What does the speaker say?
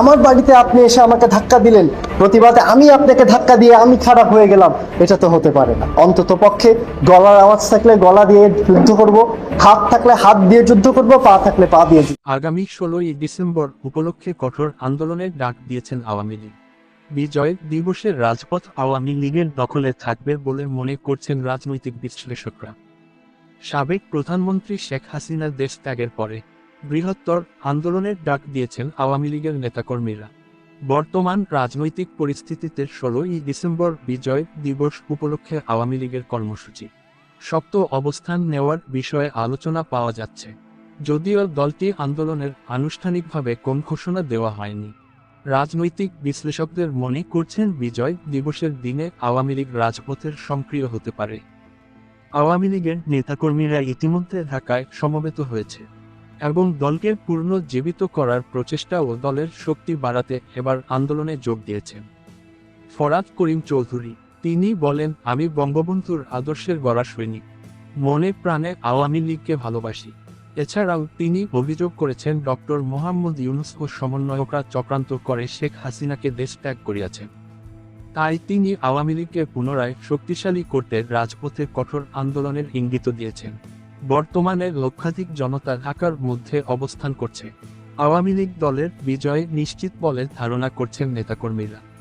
আমার বাড়িতে আপনি এসে আমাকে ধাক্কা দিলেন। প্রতিবাদে আমি আপনাকে ধাক্কা দিয়ে আমি খারাপ হয়ে গেলাম। এটা তো হতে পারে না। অন্তত পক্ষে গলার আওয়াজ থাকলে গলা দিয়ে যুদ্ধ করব, হাত থাকলে হাত দিয়ে যুদ্ধ করব, পা থাকলে পা দিয়ে আগামী ষোলোই ডিসেম্বর উপলক্ষে কঠোর আন্দোলনের ডাক দিয়েছেন আওয়ামী লীগ। বিজয় দিবসের রাজপথ আওয়ামী লীগের দখলে থাকবে বলে মনে করছেন রাজনৈতিক বিশ্লেষকরা। সাবেক প্রধানমন্ত্রী শেখ হাসিনার দেশ ত্যাগের পরে বৃহত্তর আন্দোলনের ডাক দিয়েছেন আওয়ামী লীগের নেতাকর্মীরা। বর্তমান রাজনৈতিক পরিস্থিতিতে ষোলোই ডিসেম্বর বিজয় দিবস উপলক্ষে আওয়ামী লীগের কর্মসূচি। শক্ত অবস্থান নেওয়ার বিষয়ে আলোচনা পাওয়া যাচ্ছে। যদিও দলটি আন্দোলনের আনুষ্ঠানিকভাবে কোন ঘোষণা দেওয়া হয়নি। রাজনৈতিক বিশ্লেষকদের মনে করছেন বিজয় দিবসের দিনে আওয়ামী লীগ রাজপথের সক্রিয় হতে পারে। আওয়ামী লীগের নেতাকর্মীরা ইতিমধ্যে ঢাকায় সমবেত হয়েছে। এবং দলকে পূর্ণ জীবিত করার প্রচেষ্টা ও দলের শক্তি বাড়াতে এবার আন্দোলনে যোগ দিয়েছেন ফরাদ করিম চৌধুরী, তিনি বলেন, আমি বঙ্গবন্ধুর আদর্শের গড়া সৈনিক। মনে প্রাণে আওয়ামী লীগকে ভালোবাসি। এছাড়াও তিনি অভিযোগ করেছেন ডক্টর মোহাম্মদ ইউনুস ও সমন্বয়করা চক্রান্ত করে শেখ হাসিনাকে দেশ ত্যাগ করিয়াছেন তাই তিনি আওয়ামী লীগকে পুনরায় শক্তিশালী করতে রাজপথে কঠোর আন্দোলনের ইঙ্গিত দিয়েছেন। বর্তমানে লক্ষাধিক জনতা ঢাকার মধ্যে অবস্থান করছে। আওয়ামী লীগ দলের বিজয় নিশ্চিত বলে ধারণা করছেন নেতাকর্মীরা।